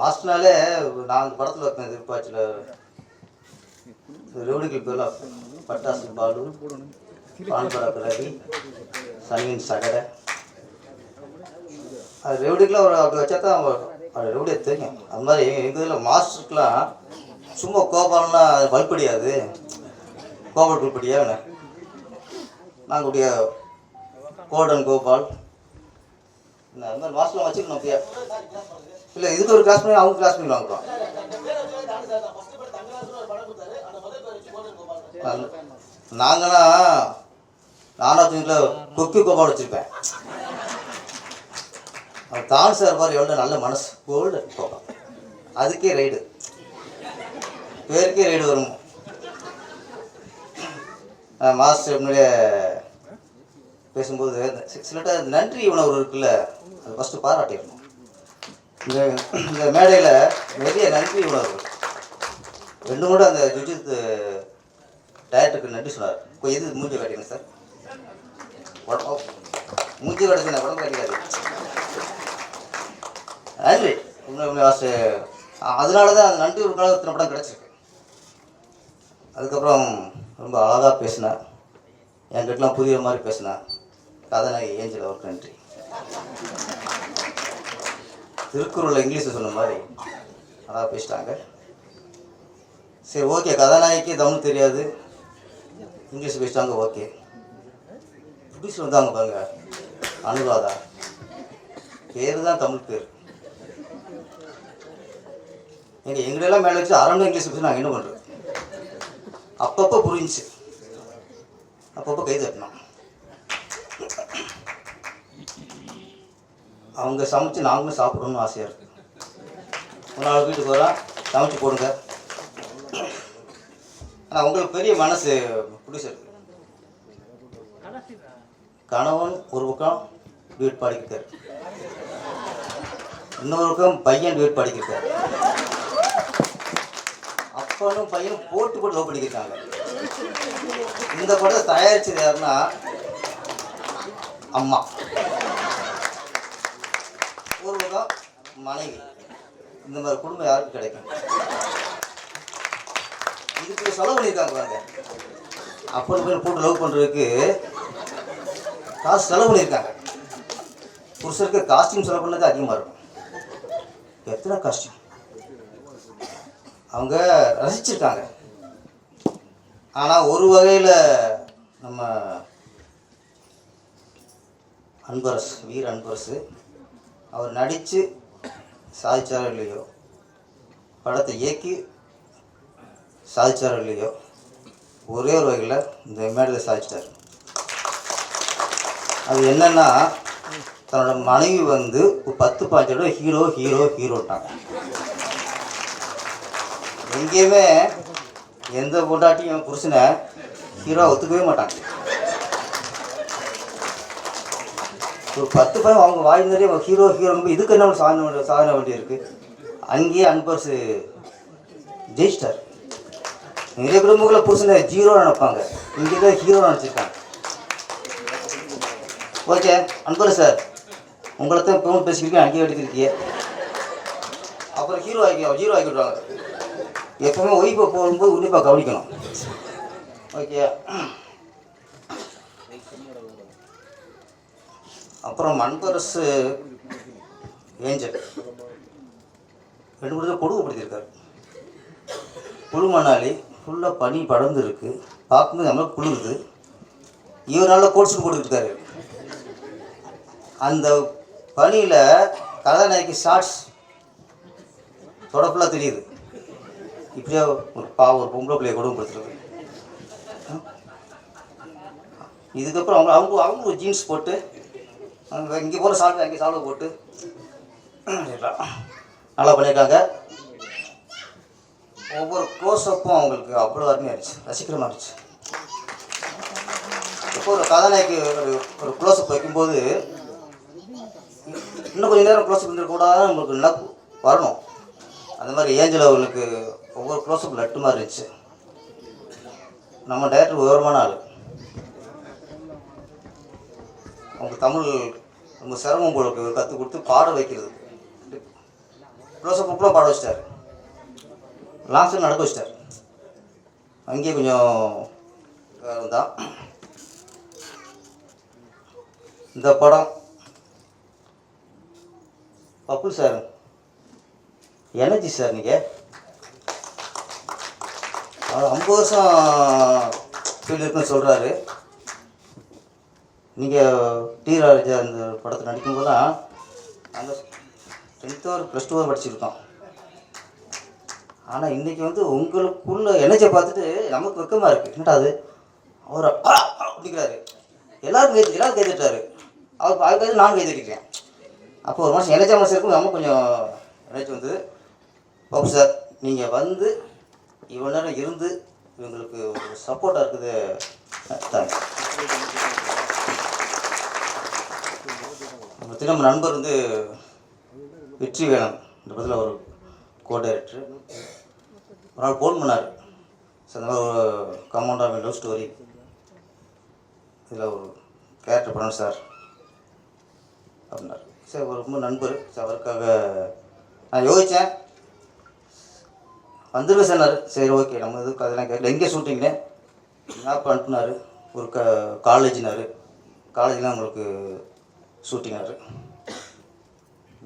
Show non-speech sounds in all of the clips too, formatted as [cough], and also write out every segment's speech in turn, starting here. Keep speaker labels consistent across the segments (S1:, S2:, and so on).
S1: மாஸ்டர்னாலே நான் அந்த படத்தில் வைப்பேன் திருப்பாச்சியில் ரெவடிக்கு பேர்லாம் பட்டாசு பாலு பான்பராக்கு பிறகு சன்வின் சகடை. அது ரெவடிக்கெலாம் ஒரு அப்படி வச்சா தான் அது தெரியும். அது மாதிரி எங்கள் இதில் மாஸ்டருக்குலாம் சும்மா கோபாலம்னா அது பல்படியாது கோபால் பல்படியா என்ன நாங்களுடைய கோடன் கோபால். இந்த அது மாதிரி மாஸ்டர்லாம் வச்சுக்கணும் அப்படியே. இல்லை இதுக்கு ஒரு கிளாஸ் பண்ணி அவங்க கிளாஸ் பண்ணி வாங்குறோம் நாங்கன்னா நானாவது வீட்டில் கொக்கி கோபால் வச்சுருப்பேன். அவன் தான் சார் பாரு எவ்வளோ நல்ல மனசு. கோல்டு கோபால் அதுக்கே ரைடு பேருக்கே ரைடு வரும். மாஸ்டர் முன்னாடியே பேசும்போது சில நன்றி உணவு இருக்குல்ல. அது ஃபஸ்ட்டு பாராட்டிடணும். இந்த இந்த மேடையில் நிறைய நன்றி உணர்வு ரெண்டு கூட அந்த ஜுஜித் டைரக்டருக்கு நன்றி சொன்னார். இப்போ எது மூஞ்சி காட்டிங்க சார். உடம்பு மூஞ்சி காட்டுங்க உடம்பு காட்டிக்காது நன்றி. உண்மை அதனால தான் அந்த நன்றி ஒரு இத்தனை படம் கிடச்சிருக்கு. அதுக்கப்புறம் ரொம்ப அழகாக பேசினேன் என்கிட்டலாம் புரியுற மாதிரி பேசினேன் கதாநாயகி ஏஞ்சல் அவருக்கு நன்றி. திருக்குறளில் இங்கிலீஷில் சொன்ன மாதிரி. அழகாக பேசிட்டாங்க. சரி ஓகே. கதாநாயகி தமிழ் தெரியாது. இங்கிலீஷ் பேசிட்டாங்க ஓகே. புதுசு வந்தாங்க பாருங்க. அனுராதா. பேர் தான் தமிழ் பேர். எங்கள் எங்களெல்லாம் மேலே வச்சு அரண்மனை இங்கிலீஷ் பேசி நாங்கள் என்ன பண்ணுறது அப்பப்போ புரிஞ்சிச்சு. அப்பப்போ கை தட்டினோம். அவங்க சமைச்சு நாங்களும் சாப்பிடணும்னு ஆசையாக இருக்கு. ஒரு நாள் வீட்டுக்கு வரோம் சமைச்சு போடுங்க. ஆனால் உங்களுக்கு பெரிய மனசு பிடிச்சிருக்கு. கணவன் ஒரு பக்கம் வீட் பாடிக்கிட்டார் இன்னொரு பக்கம் பையன் வீட் பாடிக்கிட்டார் அப்பனும் பையனும் போட்டு போட்டு லவ் பண்ணிக்கிட்டாங்க. இந்த படத்தை தயாரிச்சது யாருன்னா அம்மா ஒரு பக்கம் மனைவி. இந்த மாதிரி குடும்பம் யாருக்கு கிடைக்கும்? இதுக்கு செலவு பண்ணியிருக்காங்க பாருங்க. அப்பன் பையன் போட்டு லவ் பண்ணுறதுக்கு காசு செலவு பண்ணியிருக்காங்க. புருஷருக்கு காஸ்டியூம் செலவு பண்ணது அதிகமாக இருக்கும். எத்தனை காஸ்டியூம் அவங்க ரசிச்சிருக்காங்க. ஆனால் ஒரு வகையில் நம்ம அன்பரசு வீர அன்பரசு அவர் நடித்து சாதிச்சாரோ இல்லையோ? படத்தை இயக்கி சாதிச்சாரோ இல்லையோ? ஒரே ஒரு வகையில் இந்த மேடையில் சாதிச்சிட்டார். அது என்னென்னா தன்னோட மனைவி வந்து ஒரு பத்து பாஞ்சோட ஹீரோ ஹீரோ ஹீரோட்டாங்க. எங்கேயுமே எந்த பொண்டாட்டியும் புருஷனை ஹீரோ ஒத்துக்கவே மாட்டாங்க. ஒரு பத்து பையன் அவங்க வாய் நிறைய ஹீரோ ஹீரோ இதுக்கு என்ன சாதனை வேண்டிய சாதனை வேண்டி அங்கேயே அன்பர்ஸ் ஜெயிச்சிட்டார். நிறைய குடும்பங்களில் புருஷனை ஜீரோ நினைப்பாங்க. இங்கே தான் ஹீரோ நினச்சிருக்காங்க. ஓகே அன்பர் சார் உங்களை தான் இப்போ பேசிக்கிறீங்க அங்கேயே எடுத்துருக்கீங்க அப்புறம் ஹீரோ ஆக்கி ஹீரோ ஆகி விட்றாங்க எப்பவுமே ஒய்ஃபை போகும்போது உன்னிப்பாக கவனிக்கணும். ஓகே அப்புறம் அன்பரசு ஏஞ்சல். ரெண்டு மூணு தடவை குழு மணாலி ஃபுல்லாக பனி படர்ந்து இருக்கு பார்க்கும்போது நம்மளுக்கு குளிருது. இவர் நல்லா கோட்ஸ் போட்டுருக்காரு அந்த பனியில் கதாநாயகி ஷார்ட்ஸ் தொடப்பெல்லாம் தெரியுது. இப்படியே ஒரு பாவம் ஒரு பொம்பளை பிள்ளைய கொடுமைப்படுத்துறது. இதுக்கப்புறம் அவங்க அவங்க அவங்க ஒரு ஜீன்ஸ் போட்டு இங்கே போகிற சால்வை அங்கே சால்வை போட்டு [clears throat] நல்லா பண்ணியிருக்காங்க. ஒவ்வொரு க்ளோஸ்அப்பும் அவங்களுக்கு அவ்வளோ அருமையாக இருந்துச்சு. ரசிக்கிற மாதிரி இருந்துச்சு. இப்போ ஒரு கதாநாயகி ஒரு ஒரு க்ளோஸ்அப் வைக்கும்போது இன்னும் கொஞ்சம் நேரம் க்ளோஸ்அப் இருந்துக்கூடாது நம்மளுக்கு நல்லா வரணும். அந்த மாதிரி ஏஞ்சல் அவர்களுக்கு ஒவ்வொரு க்ளோஸ்அப் லட்டு மாதிரி இருந்துச்சு. நம்ம டேரக்டர் உயரமான ஆள். அவங்க தமிழ் ரொம்ப சிரமம் போல இருக்கு. கற்றுக் கொடுத்து பாட வைக்கிறது. க்ளோஸ் அப்லாம் பாட வச்சிட்டார். லாஸ்ட்டில் நடக்க வச்சிட்டார். அங்கேயே கொஞ்சம் தான் இந்த படம் பப்புல் சார் எனர்ஜி சார் நீங்கள் அவர் ஐம்பது வருஷம் ஃபீல்டு இருக்குன்னு சொல்கிறாரு நீங்கள் டி ராஜா இந்த படத்தில் நடிக்கும்போதெல்லாம் அந்த டென்த்து ஒரு ப்ளஸ் டூ ஒரு படிச்சிருக்கோம். ஆனால் இன்றைக்கி வந்து உங்களுக்குள்ள எனர்ஜியை பார்த்துட்டு நமக்கு வெக்கமாக இருக்குது என்னடா அது? அவர் அப்படிங்கிறாரு. எல்லோரும் கைது எல்லாரும் கைதுட்டாரு அவர் அவர் கை நான் கைதுட்டிருக்கேன் அப்போ ஒரு மாதம் எனர்ஜியாக மனசு இருக்கும் நம்ம கொஞ்சம் எனர்ஜி வந்து பாபு சார் நீங்கள் வந்து இவ்வளோ நேரம் இருந்து இவங்களுக்கு ஒரு சப்போர்ட்டாக இருக்குது. தேங்க்ஸ் பற்றி நம்ம நண்பர் வந்து வெற்றி வேணும் இந்த படத்தில் ஒரு கோ டைரக்டர் ஒரு நாள் ஃபோன் பண்ணார். சார் அதனால் மாதிரி ஒரு கமௌண்டாக லவ் ஸ்டோரி இதில் ஒரு கேரக்டர் பண்ணணும் சார். அப்படின்னார். சார் அவர் ரொம்ப நண்பர். சார் அவருக்காக நான் யோசித்தேன் வந்துருவேன் சொன்னார். சரி ஓகே நம்ம எதுக்கு அதெல்லாம் கேட்கல எங்கே ஷூட்டிங்னு மேப் அனுப்புனாரு. ஒரு க காலேஜினார் காலேஜ்லாம் உங்களுக்கு ஷூட்டிங்னாரு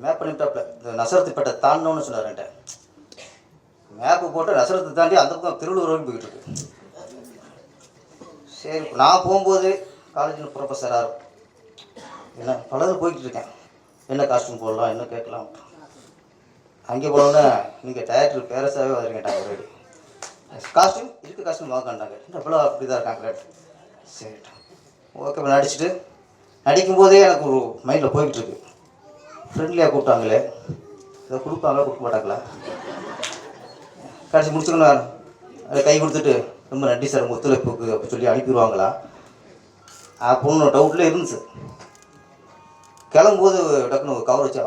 S1: மேப் பண்ணிட்டாப்ல. இந்த நசரத்துப்பேட்டை தாண்டணும்னு சொன்னார் என்கிட்ட. மேப்பு போட்டு நசரத்தை தாண்டி அந்த பக்கம் திருவள்ளூர் வரைக்கும் போயிட்டு இருக்கு. சரி நான் போகும்போது காலேஜில் ப்ரொஃபஸராக என்ன பலரும் போய்கிட்டு இருக்கேன். என்ன காஸ்டியூம் போடலாம் என்ன கேட்கலாம். அங்கே போனோன்னே நீங்கள் டேரக்டர் பேரஸாகவே வந்துருக்கேன் ஆல்ரெடி காஸ்டியூம் இருக்க காஸ்டியூம் வாங்கண்டாங்க என்ன இவ்வளோ அப்படி தான் இருக்காங்க சரி ஓகே நடிச்சுட்டு நடிக்கும்போதே எனக்கு ஒரு மைண்டில் போய்கிட்டு இருக்கு ஃப்ரெண்ட்லியாக கூப்பிட்டாங்களே. இதை கொடுப்பாங்களா கொடுக்க மாட்டாங்களா? கடைசி முடிச்சுக்கணும் அதை கை கொடுத்துட்டு ரொம்ப நன்றி சார் உங்கள் ஒத்துழைப்புக்கு அப்படி சொல்லி அனுப்பிடுவாங்களா? அப்படின்னு டவுட்டில் இருந்துச்சு. கிளம்பும்போது டக்குன்னு கவர் வச்சு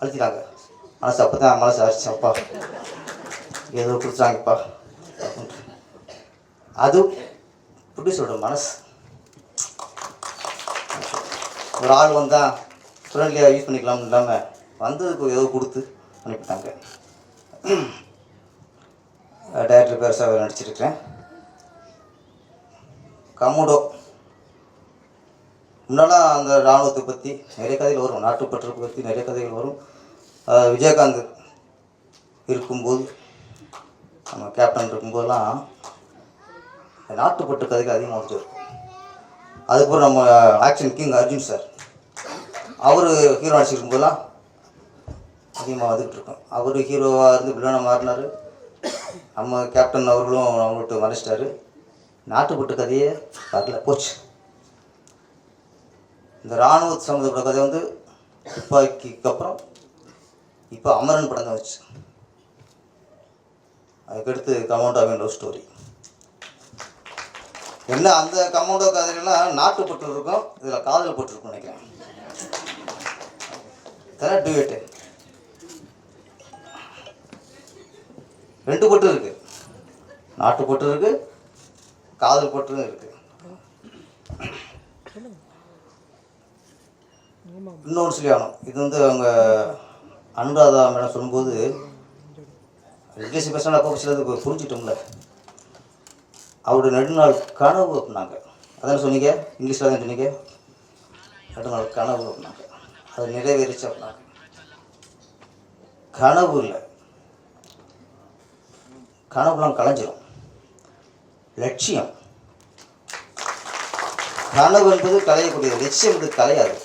S1: அழுத்திட்டாங்க. மனசு அப்போ தான் மனசு அரிச்சு அப்பா ஏதோ கொடுத்துட்டாங்கப்பா. அது எப்படி சொல்கிற மனசு ஒரு ஆள் வந்தால் ஃப்ரெண்ட்லியாக யூஸ் பண்ணிக்கலாம்னு இல்லாமல் வந்ததுக்கு ஏதோ கொடுத்து அனுப்பிட்டாங்க. டேரக்டர் பெருசாக நடிச்சிருக்கிறேன். கமுடோ. முன்னெல்லாம் அந்த இராணுவத்தை பற்றி நிறைய கதைகள் வரும். நாட்டுப்பற்றை பற்றி நிறைய கதைகள் வரும். விஜயகாந்த் இருக்கும்போது நம்ம கேப்டன் இருக்கும்போதெல்லாம் நாட்டுப்பற்று கதைகள் அதிகமாக வந்துட்டு இருக்கும் அதுக்கப்புறம் நம்ம ஆக்ஷன் கிங் அர்ஜுன் சார் அவர் ஹீரோ நடிச்சிருக்கும்போதெல்லாம் அதிகமாக வந்துகிட்ருக்கோம் அவர் ஹீரோவாக இருந்து வில்லனாக மாறினார். நம்ம கேப்டன் அவர்களும் நம்மள்கிட்ட மறைச்சிட்டாரு. நாட்டுப்பட்டு கதையே வரல. போச்சு. இந்த இராணுவ சம்மந்தப்பட்ட கதை வந்து துப்பாக்கிக்கு அப்புறம் இப்போ அமரன் படம் தான் வச்சு. அதுக்கடுத்து கமௌண்டோ லவ் ஸ்டோரி என்ன அந்த கமௌண்டோ கதையெல்லாம் நாட்டுப்பட்டு இருக்கும். இதில் காதல் பட்டிருக்கும் நினைக்கிறேன். இதெல்லாம் ரெண்டு பொட்டு இருக்கு. நாட்டு பொட்டு இருக்கு காதல் பொட்டும் இருக்கு. இன்னொன்று சொல்லி ஆகணும். இது வந்து அவங்க அனுராதா மேடம் சொல்லும்போது இங்கிலீஷ் பேசினா அப்போ சிலது புரிஞ்சுட்டோம்ல அவருடைய நெடுநாள் கனவு அப்படின்னாங்க. அதான சொன்னீங்க? இங்கிலீஷில் தான் சொன்னீங்க? நெடுநாள் கனவு அப்படின்னாங்க. அது நிறைவேறிச்சு அப்படின்னாங்க. கனவு இல்லை. கனவுலாம் கலைஞ்சிரும். லட்சியம். கனவு என்பது கலையக்கூடியது. லட்சியம் என்பது கலையாது.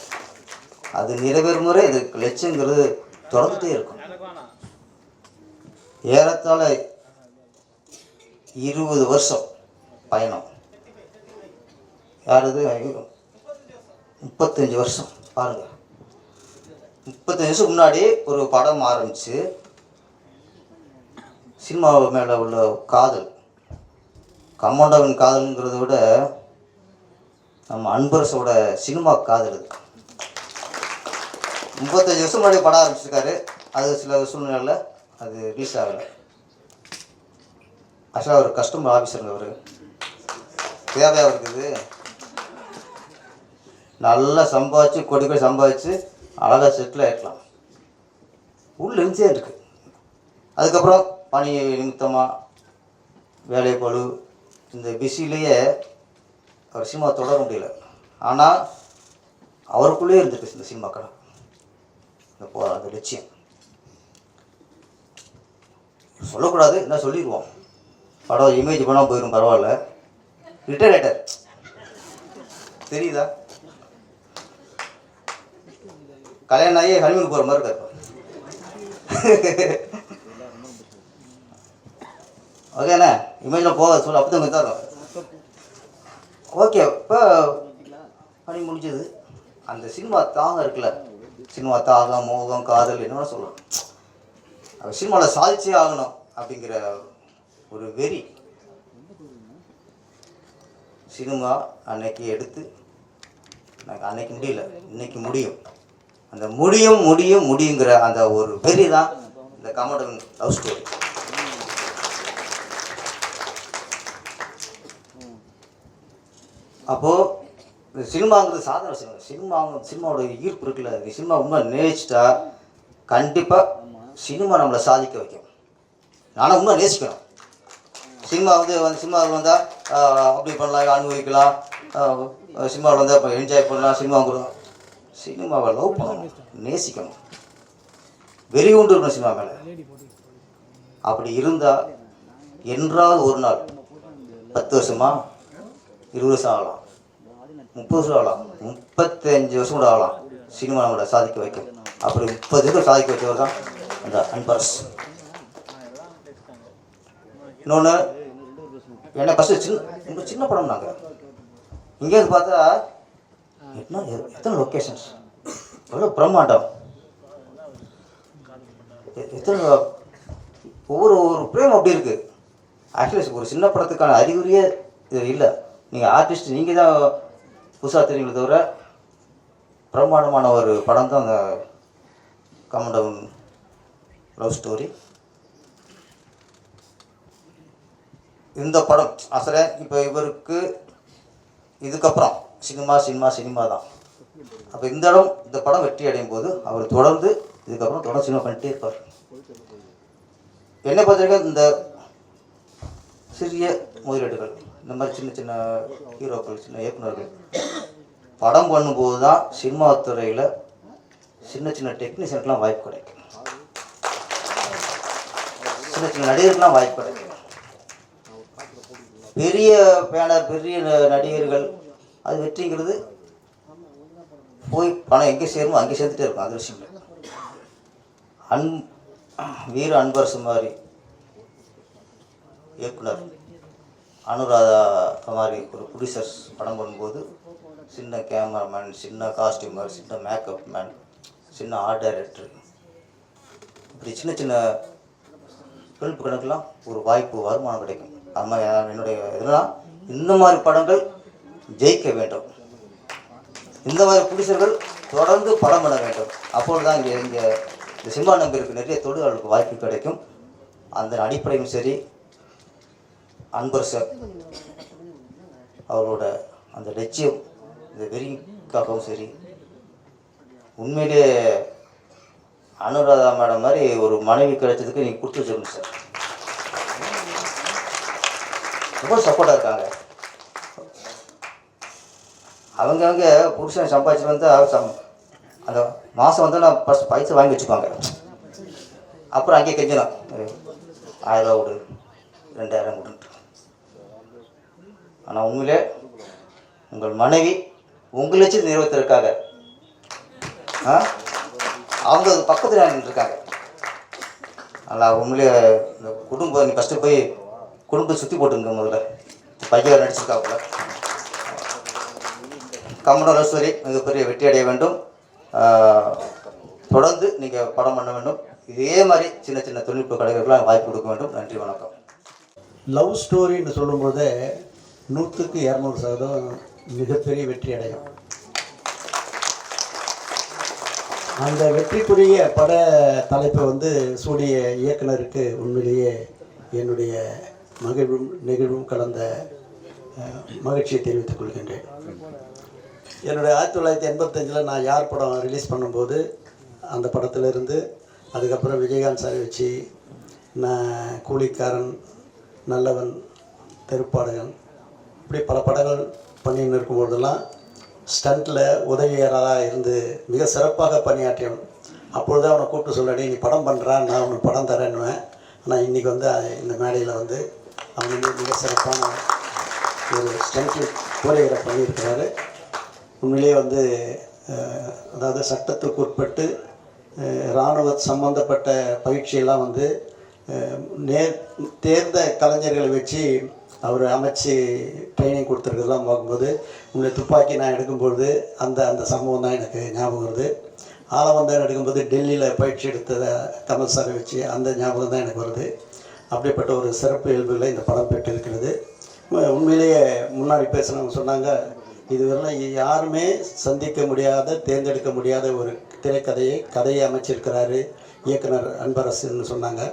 S1: அது நிறைவேறும் முறை இது லட்சியங்கிறது தொடர்ந்துட்டே இருக்கும். ஏறத்தாழ இருபது வருஷம். பயணம். யார் இது முப்பத்தஞ்சு வருஷம். பாருங்கள் முப்பத்தஞ்சு வருஷம் முன்னாடி ஒரு படம் ஆரம்பிச்சு சினிமா மேலே உள்ள காதல். கமாண்டோவின் காதல்ங்கிறத விட நம்ம அன்பரசோட சினிமா காதல் இது முப்பத்தஞ்சு வருஷம் முன்னாடி படம் ஆரம்பிச்சிருக்காரு. அது சில சூழ்நிலையில் அது ரிலீஸ் ஆகலை. ஆக்சுவலாக அவர் கஸ்டமர் ஆஃபீஸருங்க அவர். தேவையாக இருக்குது. நல்லா சம்பாதிச்சு கொடி கொடி சம்பாதிச்சு அழகாக செட்டில் ஆகிக்கலாம் உள்ள இருந்துச்சே இருக்கு. அதுக்கப்புறம் பணி நிமித்தமாக வேலை பழு இந்த பிஸிலேயே அவர் சினிமா தொடர முடியல. ஆனால் அவருக்குள்ளே இருந்துட்டு இந்த சினிமா கடை இந்த போ அந்த லட்சியம். சொல்லக்கூடாது என்ன சொல்லிடுவோம். படம் இமேஜ் பண்ணால் போயிடும் பரவாயில்ல. ரிட்டையர் ஆயிட்டார் தெரியுதா கல்யாணம் ஆகி ஹனிமூன் போகிற மாதிரி இருக்கார் ஓகேண்ணே இமேஜில் போக சொல்ல அப்போ தான் தரும் ஓகே இப்போ பணி முடிஞ்சது. அந்த சினிமா தாகம் இருக்குல்ல சினிமா தாகம் மோகம் காதல் என்ன சொல்லலாம். அந்த சினிமாவில் சாதிச்சே ஆகணும் அப்படிங்கிற ஒரு வெறி. சினிமா அன்னைக்கு எடுத்து எனக்கு அன்னைக்கு முடியல இன்னைக்கு முடியும். அந்த முடியும் முடியும் முடியுங்கிற அந்த ஒரு வெறி தான் இந்த கமடன் லவ் ஸ்டோரி. அப்போது இந்த சினிமாங்கிறது சாதாரண சினிமா. சினிமா சினிமாவோட ஈர்ப்பு இருக்குல்ல. இந்த சினிமா ரொம்ப நேசிச்சிட்டா கண்டிப்பாக சினிமா நம்மளை சாதிக்க வைக்கும். நானும் ரொம்ப நேசிக்கணும். சினிமா வந்து வந்து வந்தால் அப்படி பண்ணலாம் அனுபவிக்கலாம். சினிமாவில் வந்து அப்போ என்ஜாய் பண்ணலாம் சினிமாங்கிறோம் சினிமாவை லவ் பண்ணணும் நேசிக்கணும். வெறி கொண்டு இருக்கணும் சினிமா மேலே. அப்படி இருந்தால் என்றாவது ஒரு நாள் பத்து வருஷமா? இருபது வருஷம் ஆகலாம். முப்பது வருஷம் ஆகலாம். முப்பத்தஞ்சு வருஷம் கூட ஆகலாம். சினிமா நம்மளை சாதிக்க வைக்கும். அப்படி முப்பது வருஷம் சாதிக்க வச்சவர் தான் அந்த அன்பரஸ் இன்னொன்று என்ன ஃபஸ்ட்டு சின்ன சின்ன படம் நாங்கள் இங்கேருந்து பார்த்தா என்ன எத்தனை லொக்கேஷன்ஸ் எவ்வளோ பிரம்மாண்டம். எத்தனை ஒவ்வொரு ஒரு பிரேம் அப்படி இருக்குது ஆக்சுவலி ஒரு சின்ன படத்துக்கான அறிகுறியே இது இல்லை. நீங்கள் ஆர்டிஸ்ட் நீங்கள் தான் புதுசாக தெரியுங்களே தவிர பிரம்மாண்டமான ஒரு படம் தான் அந்த கமண்டவுன் லவ் ஸ்டோரி இந்த படம் அசல இப்போ இவருக்கு இதுக்கப்புறம் சினிமா சினிமா சினிமா தான். அப்போ இந்த இடம் இந்த படம் வெற்றி அடையும் போது அவர் தொடர்ந்து இதுக்கப்புறம் தொடர்ந்து சினிமா பண்ணிட்டே இருப்பார். என்னை பொறுத்தவரைக்கும் இந்த சிறிய முதலீடுகள் இந்த மாதிரி சின்ன சின்ன ஹீரோக்கள் சின்ன இயக்குனர்கள் படம் பண்ணும்போது தான் சினிமா துறையில் சின்ன சின்ன டெக்னீஷியனுக்கெலாம் வாய்ப்பு கிடைக்கும். சின்ன சின்ன நடிகருக்கெலாம் வாய்ப்பு கிடைக்கும். பெரிய பேனர் பெரிய ந- நடிகர்கள் அது வெற்றிங்கிறது போய் பணம் எங்கே சேருமோ அங்கே சேர்த்துட்டே இருக்கும் அது அன் வீர அன்பரசு மாதிரி இயக்குனர் அனுராதா மாதிரி ஒரு ப்ரொடியூசர்ஸ் படம் பண்ணும்போது சின்ன கேமராமேன் சின்ன காஸ்டியூமர் சின்ன மேக்கப் மேன் சின்ன ஆர்ட் டைரக்டர் இப்படி சின்ன சின்ன பிறப்பு கணக்கெலாம் ஒரு வாய்ப்பு வருமானம் கிடைக்கும். அம்மா என்னுடைய இதெல்லாம் இந்த மாதிரி படங்கள் ஜெயிக்க வேண்டும். இந்த மாதிரி புடிசர்கள் தொடர்ந்து படம் பண்ண வேண்டும். அப்பொழுது தான் இங்கே இங்கே இந்த சிம்மா நம்பியிருக்கு நிறைய தொழிலாளர்களுக்கு வாய்ப்பு கிடைக்கும். அந்த அடிப்படையும் சரி அன்பர் சார் அவரோட அந்த லட்சியம் இந்த வெறிக்காகவும் சரி உண்மையிலே அனுராதா மேடம் மாதிரி ஒரு மனைவி கிடைச்சதுக்கு நீங்கள் கொடுத்து வச்சிருங்க சார். ரொம்ப சப்போர்ட்டாக இருக்காங்க. அவங்கவுங்க புருஷன் சம்பாதிச்சு வந்தால் சம் அந்த மாதம் வந்து நான் ஃபஸ்ட் பைசா வாங்கி வச்சுப்பாங்க. அப்புறம் அங்கேயே கெஞ்சணும் ஆயிரரூவா ஆயிரம் ரூபா கொடு ரெண்டாயிரம் கொடுன்ட்டு. ஆனால் உண்மையிலே உங்கள் மனைவி உங்கள் வச்சு நிறுவத்திருக்காங்க ஆ? அவங்க அது பக்கத்தில் இருக்காங்க நல்லா உண்மையிலே இந்த குடும்பம் நீ ஃபஸ்ட்டு போய் குடும்பத்தை சுற்றி போட்டுருங்க முதல்ல. பையன் நடிச்சிருக்காப்புல. கமலஸ்வரி மிகப்பெரிய வெற்றி அடைய வேண்டும். தொடர்ந்து நீங்கள் படம் பண்ண வேண்டும். இதே மாதிரி சின்ன சின்ன தொழில்நுட்ப கலைஞர்களாக வாய்ப்பு கொடுக்க வேண்டும். நன்றி வணக்கம்.
S2: லவ் ஸ்டோரின்னு சொல்லும்போது நூற்றுக்கு இரநூறு சதவீதம் மிகப்பெரிய வெற்றி அடையும். அந்த வெற்றிக்குரிய பட தலைப்பை வந்து சூடிய இயக்குனருக்கு உண்மையிலேயே என்னுடைய மகிழ்வும் நெகிழ்வும் கலந்த மகிழ்ச்சியை தெரிவித்துக் கொள்கின்றேன். என்னுடைய ஆயிரத்தி தொள்ளாயிரத்தி எண்பத்தஞ்சில் நான் யார் படம் ரிலீஸ் பண்ணும்போது அந்த படத்திலிருந்து அதுக்கப்புறம் விஜயகாந்த் சாரை வச்சு நான் கூலிக்காரன் நல்லவன் தெருப்பாடகன் இப்படி பல படங்கள் பண்ணின்னு இருக்கும்போதெல்லாம் ஸ்டண்ட்டில் உதவியாளராக இருந்து மிக சிறப்பாக பணியாற்றியவன். அப்பொழுது அவனை கூப்பிட்டு சொல்லடி நீ படம் பண்ணுறான் நான் உனக்கு படம் தரேன்னுவேன். ஆனால் இன்றைக்கி வந்து இந்த மேடையில் வந்து அவன் மிக சிறப்பான ஒரு ஸ்டண்ட்டில் கோரியோகிராஃப் பண்ணியிருக்கிறாரு. உண்மையிலேயே வந்து அதாவது சட்டத்துக்கு உட்பட்டு இராணுவ சம்பந்தப்பட்ட பயிற்சியெல்லாம் வந்து நேர் தேர்ந்த கலைஞர்களை வச்சு அவர் அமைச்சு ட்ரைனிங் கொடுத்துருக்கிறதெல்லாம் பார்க்கும்போது உங்களை துப்பாக்கி நான் எடுக்கும்பொழுது அந்த அந்த சம்பவம் தான் எனக்கு ஞாபகம் வருது. ஆலவந்தான் எடுக்கும்போது டெல்லியில் பயிற்சி எடுத்ததை கமல் சாரை வச்சு அந்த ஞாபகம் தான் எனக்கு வருது. அப்படிப்பட்ட ஒரு சிறப்பு இயல்புகளை இந்த படம் பெற்றிருக்கிறது. உண்மையிலேயே முன்னாடி பேசினவங்க சொன்னாங்க இதுவரை யாருமே சந்திக்க முடியாத தேர்ந்தெடுக்க முடியாத ஒரு திரைக்கதையை கதையை அமைச்சிருக்கிறாரு இயக்குனர் அன்பரசுன்னு சொன்னாங்க.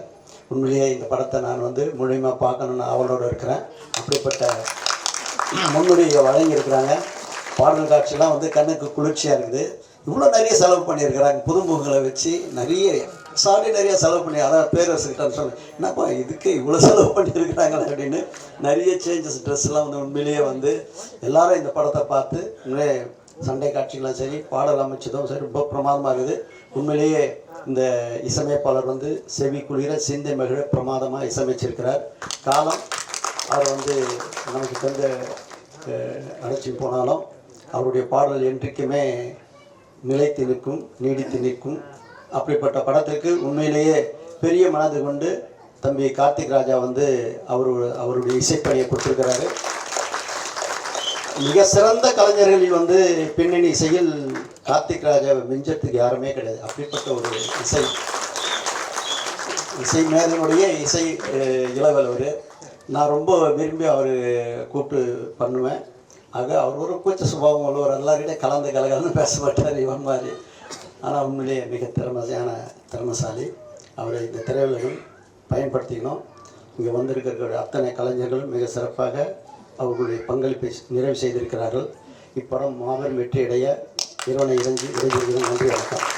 S2: உண்மையிலேயே இந்த படத்தை நான் வந்து முழுமையாக பார்க்கணுன்னு ஆவலோடு இருக்கிறேன். அப்படிப்பட்ட முன்னுரியை வழங்கியிருக்கிறாங்க. பாடல் காட்சியெலாம் வந்து கண்ணுக்கு குளிர்ச்சியாக இருக்குது. இவ்வளோ நிறைய செலவு பண்ணியிருக்கிறாங்க. புதுமுகங்களை வச்சு நிறைய சாரி நிறைய செலவு பண்ணி அதான் பேரரசுக்கிட்ட சொன்னேன். என்னப்பா இதுக்கு இவ்வளோ செலவு பண்ணியிருக்கிறாங்களே அப்படின்னு நிறைய சேஞ்சஸ் ட்ரெஸ்லாம் வந்து உண்மையிலேயே வந்து எல்லாரும் இந்த படத்தை பார்த்து உண்மையிலே சண்டை காட்சிகளும் சரி பாடல் அமைச்சதும் சரி ரொம்ப பிரமாதமாக இருக்குது. உண்மையிலேயே இந்த இசையமைப்பாளர் வந்து செவி குளிர சிந்தை மகிழ பிரமாதமாக இசையமைச்சிருக்கிறார். காலம் அவர் வந்து நமக்கு தந்த அழைச்சி போனாலும் அவருடைய பாடல் என்றைக்குமே நிலைத்து நிற்கும் நீடித்து நிற்கும். அப்படிப்பட்ட படத்திற்கு உண்மையிலேயே பெரிய மனது கொண்டு தம்பி கார்த்திக் ராஜா வந்து அவர் அவருடைய இசைப்பணியை கொடுத்துருக்கிறாரு. மிக சிறந்த கலைஞர்களில் வந்து பின்னணி இசையில் கார்த்திக் ராஜாவை மிஞ்சத்துக்கு யாருமே கிடையாது. அப்படிப்பட்ட ஒரு இசை. இசை மேதனுடைய இசை இளவலவர் நான் ரொம்ப விரும்பி அவர் கூப்பிட்டு பண்ணுவேன். ஆக அவர் ஒரு கூச்ச சுபாவம் உள்ளவர். எல்லாருக்கிட்டே கலந்து கலகலன்னு பேச மாட்டார் இவன் மாதிரி. ஆனால் உண்மையிலேயே மிக திறமையான திறமைசாலி. அவரை இந்த திரையுலகம் பயன்படுத்திக்கணும். இங்கே வந்திருக்கக்கூடிய அத்தனை கலைஞர்களும் மிக சிறப்பாக அவர்களுடைய பங்களிப்பை நிறைவு செய்திருக்கிறார்கள். இப்படம் மாபெரும் வெற்றியடைய இறைவனை இறங்கி விரைவில் நன்றி வணக்கம்.